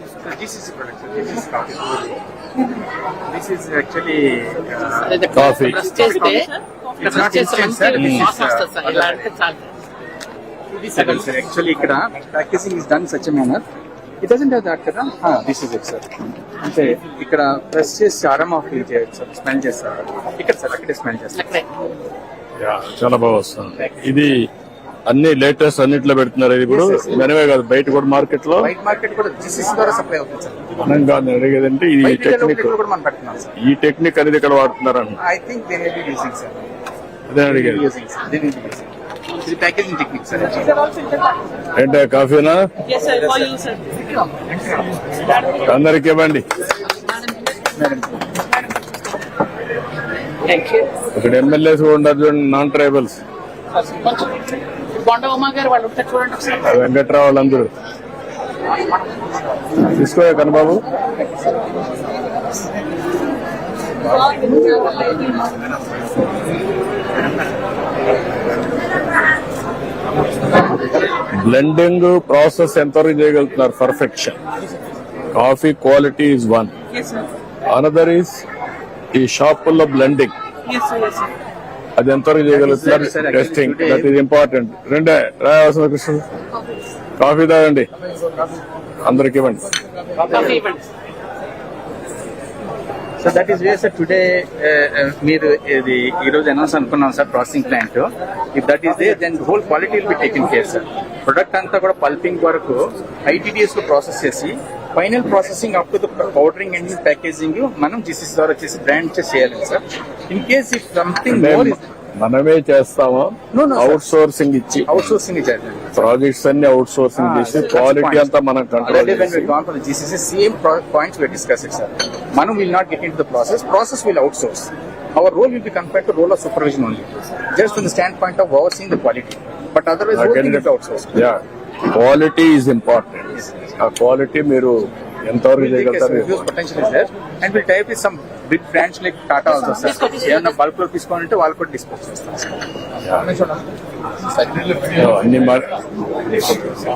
GCC product, GCC coffee. This is actually uh, Coffee. చేస్తే It's not instant, sir. Is, uh, ఇక్కడ packaging is done such manner it doesn't have that కదా? This is it sir అంటే ఇక్కడ press చేసి aroma feel చేయొచ్చు sir smell చేస్తారు. ఇక్కడ sir అక్కడే స్మెల్ చేస్తారు. చాలా బాగా వస్తుంది. ఇది అన్ని లేటెస్ట్ అన్నిట్లో పెడుతున్నారు ఇది ఇప్పుడు. మనమే కాదు బయట కూడా మార్కెట్లో. వైట్ మార్కెట్ కూడా జిసిసి ద్వారా సప్లై అవుతుంది సార్. మనం కాదు ఈ టెక్నిక్ కూడా మనం పెడుతున్నాం సార్. ఈ టెక్నిక్ అనేది ఇక్కడ వాడుతున్నారని. I think they may be using sir అదే అడిగేది. Using sir they may be using ఇది ప్యాకేజింగ్ టెక్నిక్ సార్ ఏంటే కాఫీనా? Yes, sir. For you, sir. అందరికి ఇవ్వండి. ఇక్కడ ఎమ్మెల్యేస్ కూడా ఉన్నారు చూడండి నాన్ ట్రైబల్స్ బొండ ఉమా గారు వాళ్ళు ఉంటారు చూడండి ఒకసారి వెంకట్రావు వాళ్ళందరూ తీసుకోయా కనబాబు బ్లెండింగ్ ప్రాసెస్ ఎంతవరకు చేయగలుగుతున్నారు perfection coffee quality is one. Another is ఈ షాపుల్లో బ్లెండింగ్ అది ఎంతవరకు చేయగలుగుతున్నారు? టెస్టింగ్ దట్ ఈస్ ఇంపార్టెంట్ రెండే. రాయవలసిన కృష్ణ. కాఫీ తాగండి. అందరికి ఇవ్వండి. So that is way sir today మీరు ఇది ఈ రోజు అనౌన్స్ అనుకున్నాం sir processing plant if that is they then whole quality will be taken care sir product అంతా కూడా పల్పింగ్ వరకు ఐటీడీఎస్లో ప్రాసెస్ చేసి final processing up to the powdering and packaging మనం జీసీసీ ద్వారా చేసి బ్రాండ్ చేయాలి sir in case if something more మనమే చేస్తామా. అవుట్ సోర్సింగ్ ఇచ్చి అవుట్ సోర్సింగ్ ప్రాజెక్ట్స్ అన్ని అవుట్ సోర్సింగ్ చేసి Ah, క్వాలిటీ. అంతా మనం కంట్రోల్ చేసి gone for the GCC, same pro- points we discussed it, sir. Manu will not get into the process. Process will outsource. Our role will be compared to role of supervision only, just from the standpoint of overseeing the quality is important ఆ quality మీరు ఎంతవరకు చేయగలుగుతారు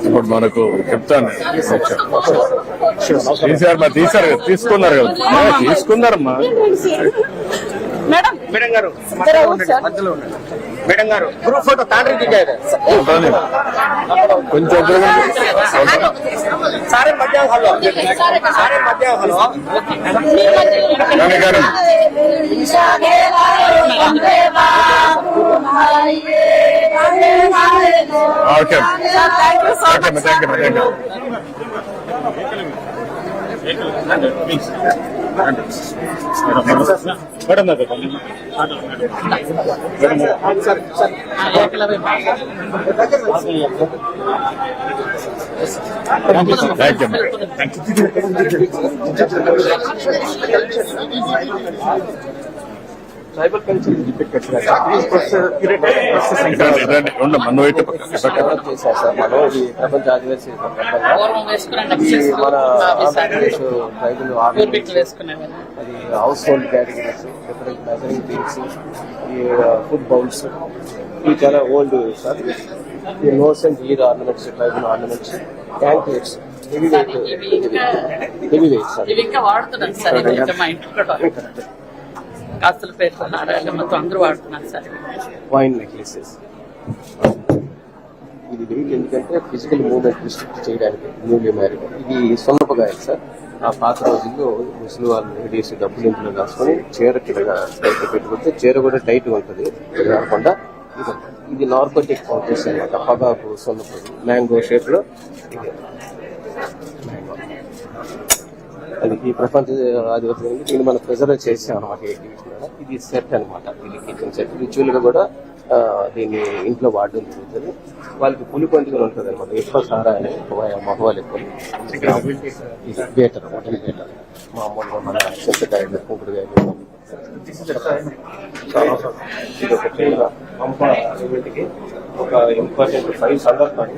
ఇప్పుడు మనకు చెప్తాను. తీసారు తీసుకున్నారు కదా. తీసుకున్నారమ్మా? మేడం గారు గ్రూప్ ఫోటో తాండ్రి. కొంచెం సారే మధ్య హలో సారే మధ్య hello okay. Thank you thank you Ekalavya thank you thank you tribal culture చేశారు సార్. మనం ఇది ప్రపంచ ఆదివాసీ సందర్భంగా పూర్వం వేసుకున్నాను ఈ మన ఆంధ్రప్రదేశ్ ట్రైబల్ అది household categories different measuring things ఈ ఫుడ్ బౌల్స్ ఇవి చాలా ఓల్డ్ సార్. ఈ notes and ear ornaments tribal ornaments anklets heavy weight heavy weight sir. ఇవి ఇంకా వాడుతున్నాను సార్ మా ఇంట్లో కూడా కాస్తుల పేరు హారాలు మొత్తం అందరూ వాడుతున్నారు సార్. వైన్ నెక్లెసెస్ ఇది వెయిట్ ఎందుకంటే ఫిజికల్ మూవ్మెంట్ రిస్ట్రిక్ట్ చేయడానికి న్యూలీ మ్యారీడ్ ఇది సొన్నపగాయలు సార్. ఆ పాత రోజుల్లో ముసలి వాళ్ళు లేడీస్ డబ్బులు ఇంట్లో కాసుకొని చీర కింద టైట్ పెట్టుకుంటే చీర కూడా టైట్ ఉంటుంది. కాకుండా ఇది ఇది నార్కోటిక్ పౌడర్స్ అనమాట. పగాకు సొన్నపది మ్యాంగో షేప్లో ఇది. అది ఈ ప్రపంచ ఆదివాసీ దీన్ని మనం ప్రిజర్వ్ చేసాం అనమాట ఇది సెట్ అనమాట ఇది కిచెన్ సెట్ రిచువల్గా కూడా దీన్ని ఇంట్లో వాడడం జరుగుతుంది. వాళ్ళకి పులి పండుగలు ఉంటుంది అనమాట ఎక్కువ సారా అని మగవాళ్ళు ఎక్కువ. ఇది బేటర్ మటన్ బేటర్ మామూలుగా మన చింతకాయలు కుంకుడుకాయలు ఇది ఒక చిన్న పంప ఈవెంట్కి ఒక ఇంపార్టెంట్ ఫైవ్ సందర్భాలు.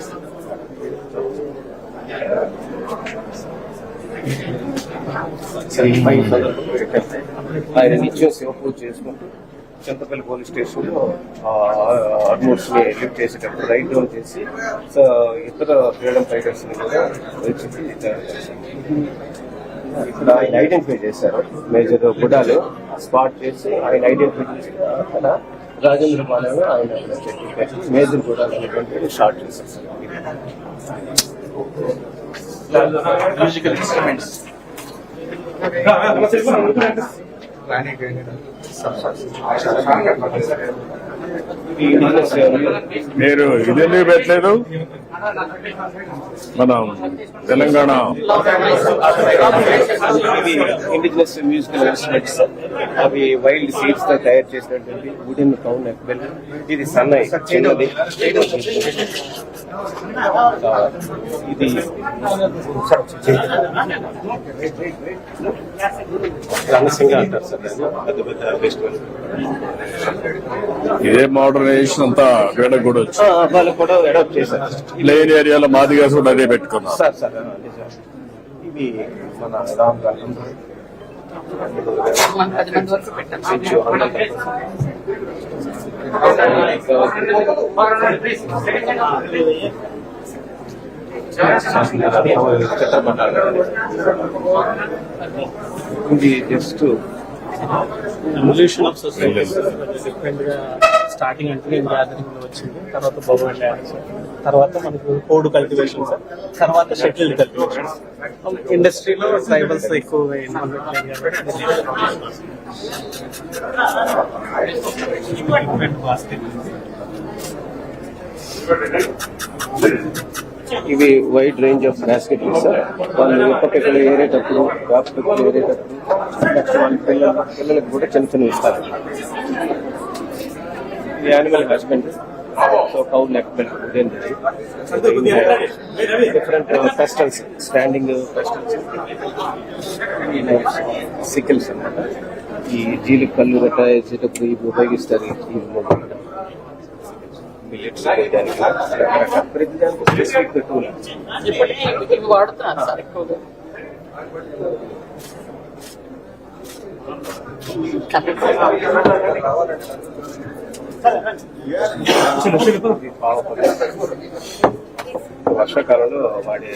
ఆయన నిత్యం శివ పూజ చేసుకుంటూ చింతపల్లి పోలీస్ స్టేషన్లో ఆల్మోస్ట్ లిఫ్ట్ చేసేటప్పుడు రైట్ డౌన్ చేసి సో ఇతర ఫ్రీడమ్ ఫైటర్స్ కూడా ఇక్కడ ఆయన ఐడెంటిఫై చేశారు మేజర్ గుడాలు స్పాట్ చేసి ఆయన ఐడెంటిఫై చేసి అక్కడ రాజేంద్ర పాలెం ఆయన మేజర్ గుడాలు అనేటువంటి షార్ట్ చేశారు. మ్యూజికల్ ఇన్స్ట్రుమెంట్స్ మీరు ఇది ఎందుకు పెట్టలేదు మనం తెలంగాణ ఇండిజినస్ మ్యూజికల్ ఇన్స్ట్రుమెంట్స్ అవి వైల్డ్ సీడ్స్తో తయారు చేసినటువంటి వుడెన్ కౌన్ ఎక్బెల్ ఇది సన్నై చిన్నది ఇది రణసింగ అంటారు సార్. పెద్ద పెద్ద ఫెస్టివల్ ఇదే మోడర్నైజేషన్ అంతా వేడ కూడా వచ్చి వాళ్ళు కూడా అడాప్ట్ చేశారు. ప్లేన్ ఏరియాలో మాదిగా కూడా అదే పెట్టుకున్నారు. Sir sir. ఇవి మన రామ్ గారు. మనం పది మంది వరకు పెట్టాం ఇది just revolution of society different starting అంటే నేను గ్యాదరింగ్ వచ్చింది. తర్వాత బొమ్మన్ డ్యాన్స్ తర్వాత మనకు కోడ్ కల్టివేషన్ సార్ తర్వాత షటిల్ కల్టివేషన్ ఇండస్ట్రీలో ట్రైబల్స్ ఎక్కువ. ఇవి wide range of basket sir వాళ్ళు ఎప్పటికెక్కడ ఏరేటప్పుడు డాక్టర్ ఏరేటప్పుడు వాళ్ళ పిల్లలు పిల్లలకు కూడా చిన్న చిన్న ఇస్తారు. ఇది animal husband so cow neck belt different ఫెస్టల్స్ standing ఫెస్టల్స్ sickles అన్నమాట ఈ జీలి కళ్ళు గట్ట వేసేటప్పుడు ఇవి ఉపయోగిస్తారు ఈ మిల్లెట్స్ చేయడానికి రకరకాల ప్రతి దానికి స్పెసిఫిక్ టూల్ ఇప్పటికీ ఇవి వాడుతున్నారు సార్ ఎక్కువగా వర్షాకాలంలో వాడే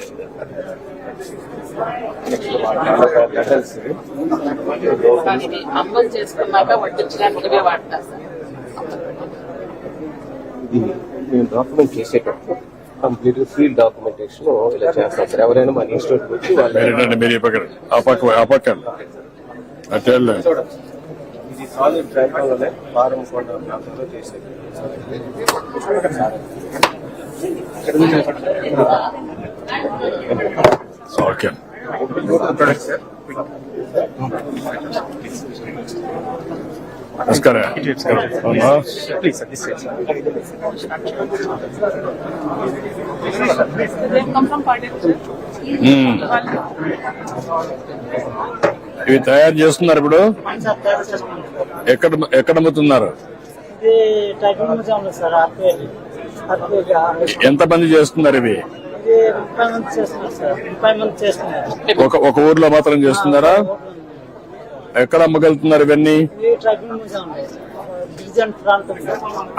నెక్స్ట్ చేసుకున్నాక వడ్డించడానికి ఇది మేము డాక్యుమెంట్ చేసేటప్పుడు కంప్లీట్ ఫీల్డ్ డాక్యుమెంటేషన్ ఇలా చేస్తాం సార్. ఎవరైనా మన ఇన్స్టిట్యూట్ వచ్చి వాళ్ళు మీరు ఆ పక్క ఇది సాలిడ్ ట్రైపంలోనే ఫారం కొండ ప్రాంతంలో చేసేది ఓకే నమస్కారం అవునా? Please sir this side hmm. ఇవి తయారు చేస్తున్నారు ఇప్పుడు? ఎక్కడ ఎక్కడ అమ్ముతున్నారు? ఎంత మంది చేస్తున్నారు ఇవి? ఒక ఒక ఊర్లో మాత్రం చేస్తున్నారా? ఎక్కడ అమ్మగలుగుతున్నారు ఇవన్నీ?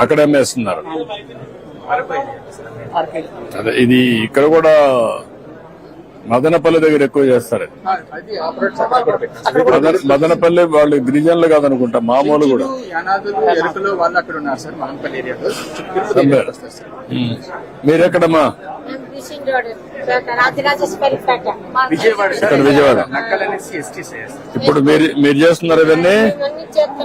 అక్కడ అమ్మేస్తున్నారు. అదే ఇది ఇక్కడ కూడా మదనపల్లి దగ్గర ఎక్కువ చేస్తారు. అది ఆపరేట్ అక్కడ కూడా. పెట్టారు మదన- మదనపల్లి వాళ్ళు గిరిజనులు కాదనుకుంటా మామూలు కూడా. మీరెక్కడమ్మా? విజయవాడ ఇప్పుడు మీరు మీరు చేస్తున్నారు ఇవన్నీ?